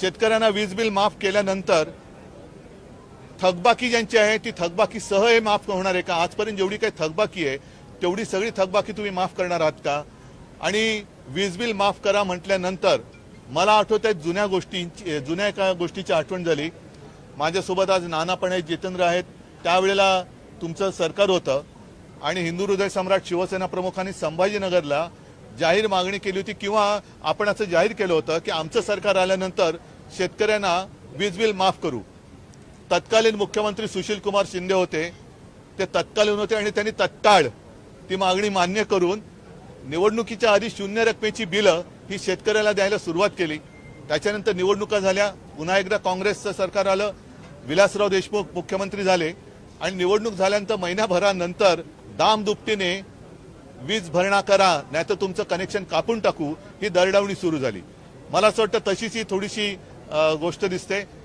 शेतकऱ्यांना वीज बिल माफ केल्यानंतर थकबाकी ज्यांची आहे ती थकबाकी सह हे माफ होणार आहे का? आजपर्यंत जेवढी काही थकबाकी आहे तेवढी सगळी थकबाकी तुम्ही माफ करणार आहात का? आणि वीज बिल माफ करा म्हटल्यानंतर मला आठवत आहे जुन्या गोष्टींची जुन्या एका गोष्टीची आठवण झाली. माझ्यासोबत आज नाना पण आहेत जितेंद्र आहेत. त्यावेळेला तुमचं सरकार होतं. आणि हिंदू हृदय सम्राट शिवसेना प्रमुखांनी संभाजीनगरला जाहीर मागणी केली होती किंवा आपण असं जाहीर केलं होतं की आमचं सरकार आल्यानंतर शेतकऱ्यांना वीज बिल माफ करू. तत्कालीन मुख्यमंत्री सुशील कुमार शिंदे होते ते तत्कालीन होते आणि त्यांनी तत्काळ ती मागणी मान्य करून निवडणुकीच्या आधी शून्य रकमेची बिलं ही शेतकऱ्याला द्यायला सुरुवात केली. त्याच्यानंतर निवडणुका झाल्या पुन्हा एकदा काँग्रेसचं सरकार आलं विलासराव देशमुख मुख्यमंत्री झाले आणि निवडणूक झाल्यानंतर महिन्याभरानंतर दाम दुपटीने वीज भरणा करा नाहीतर तुमचं कनेक्शन कापून टाकू ही दरडावणी सुरू झाली. मला असं वाटतं तशीच ही थोडीशी गोष्ट दिसते.